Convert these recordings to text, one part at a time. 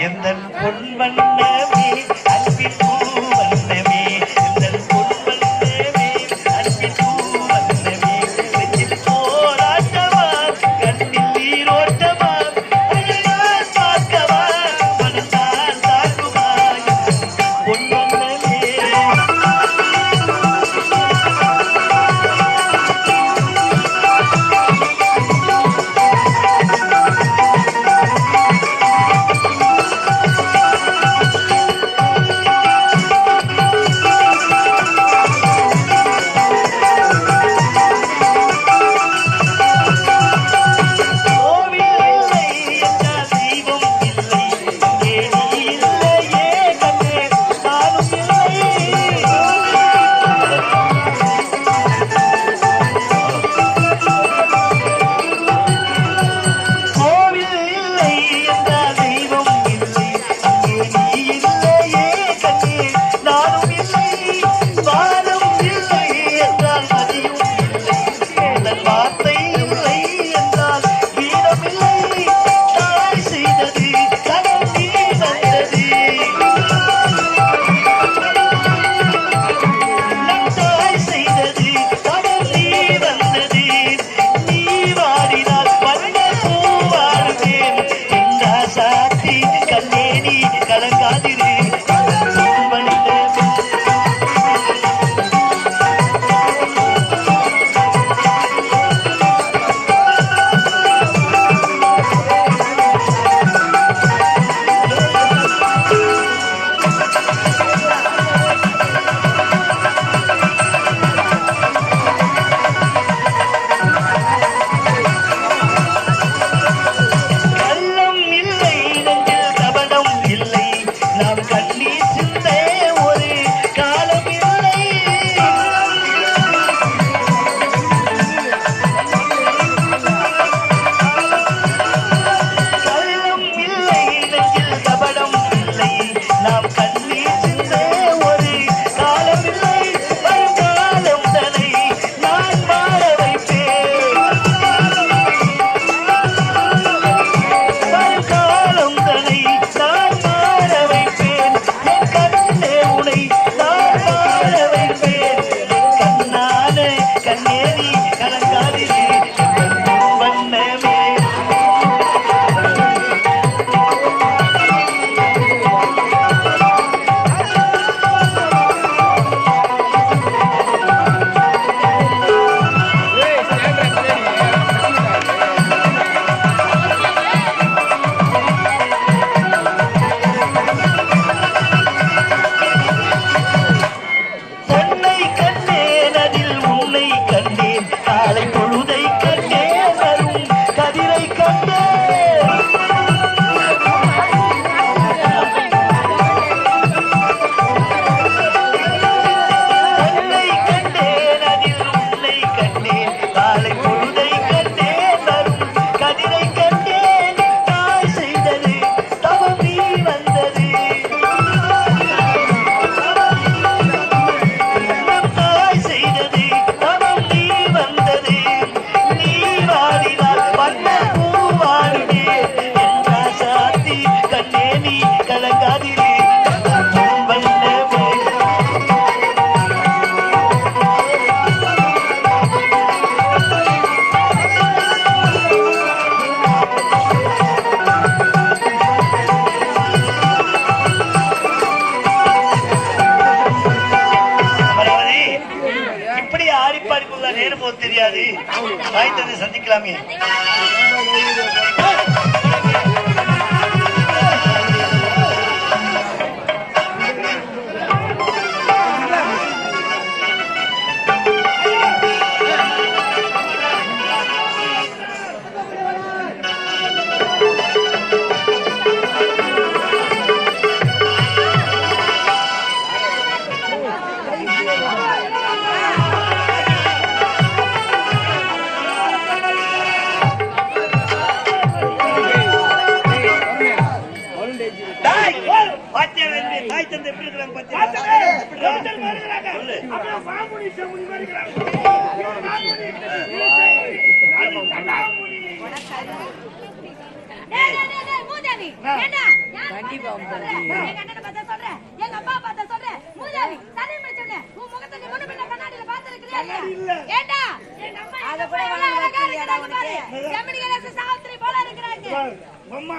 எந்த பொன் வண்ண தெரியாது. வாய்த்ததை சந்திக்கலாமே. எங்க அப்பா பார்த்த சொல்றேன் மூதாவி சதை முடிச்சவன உன் முகத்தை நீ முன்ன பின்ன கண்ணாடியில பாத்துருக்கிறியா ஏண்டா? அத போய் வாங்க பாரு மம்மா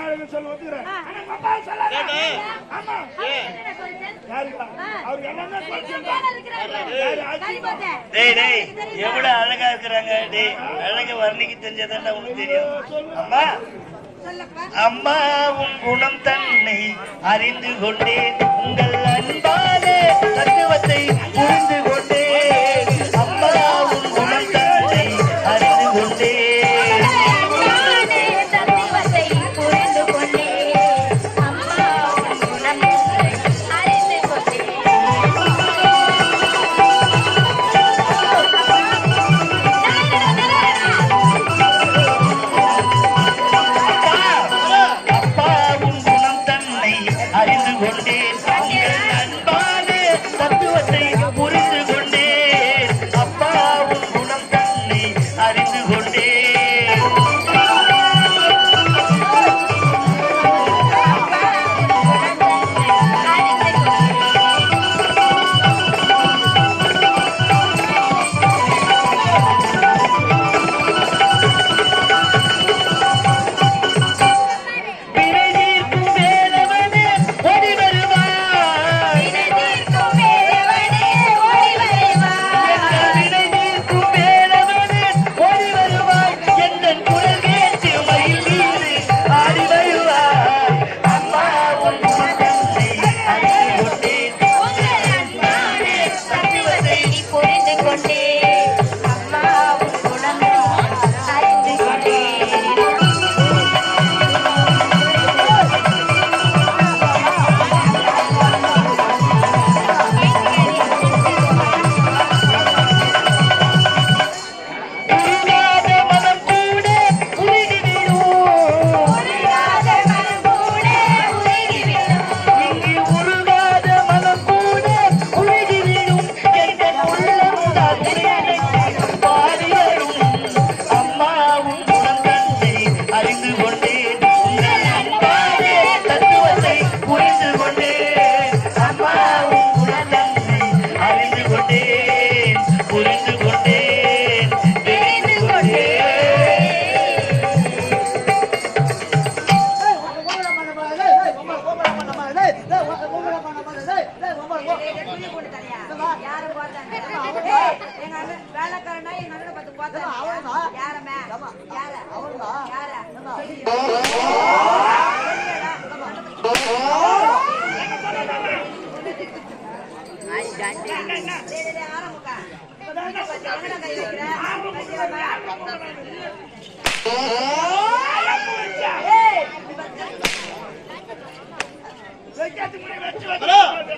டேய் டேய். எவ்வளவு அழகா இருக்கிறாங்க. டேய் அழகு வர்ணிக்கு தெரிஞ்சதாண்டா உனக்கு தெரியும். அம்மா. அம்மாவும் குணம் தன்னை அறிந்து கொண்டேன். உங்கள் அன்பாலே தத்துவத்தை புரிந்து கொண்டேன்.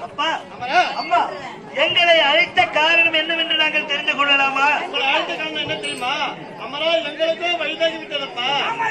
அப்பா அம்மா எங்களை அழைத்த காரணம் என்னவென்று நாங்கள் தெரிந்து கொள்ளலாமா? அழைத்த காரணம் என்ன தெரியுமா? அமரா எங்களுக்கே வயதாகி விட்டதப்பா. ஆமா